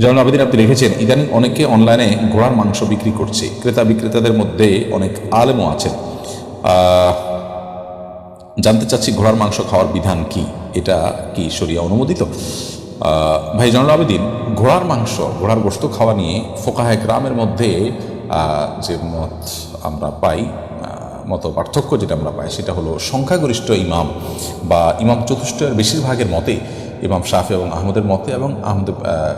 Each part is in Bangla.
যেমন আবেদিন আপনি লিখেছেন, ইদানিং অনেকে অনলাইনে ঘোড়ার মাংস বিক্রি করছে। ক্রেতা বিক্রেতাদের মধ্যে অনেক আলেমও আছেন। জানতে চাচ্ছি ঘোড়ার মাংস খাওয়ার বিধান কি? এটা কি শরিয়া অনুমোদিত? ভাই জনাল আবেদিন, ঘোড়ার মাংস, ঘোড়ার গোস্ত খাওয়া নিয়ে ফোকাহে গ্রামের মধ্যে যে মত আমরা পাই মত পার্থক্য যেটা আমরা পাই, সেটা হলো সংখ্যাগরিষ্ঠ ইমাম বা ইমাম চতুষ্টের বেশিরভাগের মতে ইমাম শাফি এবং আহমদের মতে এবং আহমদ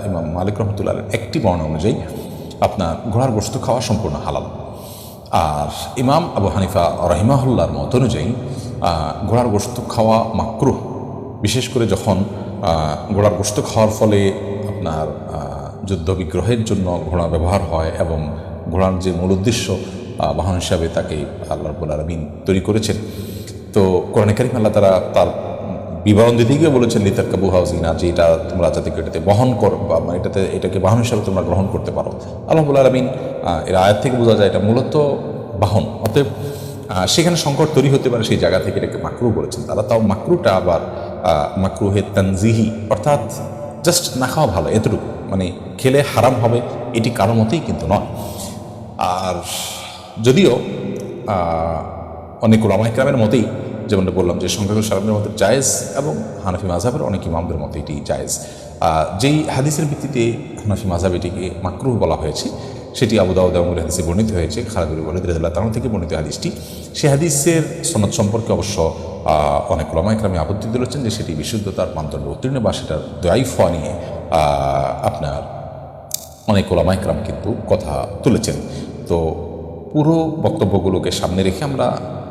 ইমাম মালিক রহমতুল্লাহ একটি বর্ণনা অনুযায়ী আপনার ঘোড়ার গোস্ত খাওয়া সম্পূর্ণ হালাল। আর ইমাম আবু হানিফা রহিমাহুল্লার মত অনুযায়ী ঘোড়ার গোস্ত খাওয়া মাকরুহ। বিশেষ করে যখন ঘোড়ার গোস্ত খাওয়ার ফলে আপনার যুদ্ধ বিগ্রহের জন্য ঘোড়া ব্যবহার হয় এবং ঘোড়ার যে মূল উদ্দেশ্য বাহন হিসাবে তাকে আল্লাহ রব্বুল আলমিন তৈরি করেছেন। তো কোরআন কারিম আল্লাহ তারা তার বিবরণ দিতে গিয়ে বলেছেন লিতার কাবু হাউজিনা যে এটা তোমরা যাতে এটাতে বহন করো বা মানে এটাতে, এটাকে বাহন হিসাবে তোমরা গ্রহণ করতে পারো। আল্লাহুল আলমিন এর আয়াত থেকে বোঝা যায় এটা মূলত বাহন। অতএব সেখানে সংকট তৈরি হতে পারে সেই জায়গা থেকে এটাকে মাকরু বলেছেন। তারা তাও মাকরুটা আবার মাকরু হে তানজিহি, অর্থাৎ জাস্ট না খাওয়া ভালো, এতটুকু। মানে খেলে হারাম হবে, এটি কারও মতেই কিন্তু নয়। আর যদিও অনেক ওলামাইকরামের মতেই যেমনটা বললাম যে সংখ্যাগরিষ্ঠ আলমের মতে জায়েজ এবং হানাফি মাঝাবের অনেক ইমামদের মতে এটি জায়েজ। যেই হাদিসের ভিত্তিতে হানাফি মাঝাব এটিকে মাকরুহ বলা হয়েছে, সেটি আবু দাউদ এবং হাদিসে বর্ণিত হয়েছে। খালাদুল বলে রাদিয়াল্লাহু তাআলা থেকে বর্ণিত হাদিসটি। সে হাদিসের সনদ সম্পর্কে অবশ্য অনেক ওলামাইকরামে আপত্তি তুলেছেন যে সেটি বিশুদ্ধতার মানদণ্ড উত্তীর্ণ বা সেটার দয়াইফ নিয়ে আপনার অনেক ওলামাইকরাম কিন্তু কথা তুলেছেন। তো পুরো বক্তব্যগুলোকে সামনে রেখে আমরা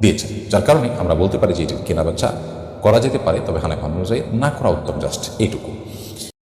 দিয়েছেন, যার কারণে আমরা বলতে পারি যে এটি কেনা বেচা করা যেতে পারে, তবে হানাফি অনুযায়ী না করা উত্তম জাস্ট এইটুকু।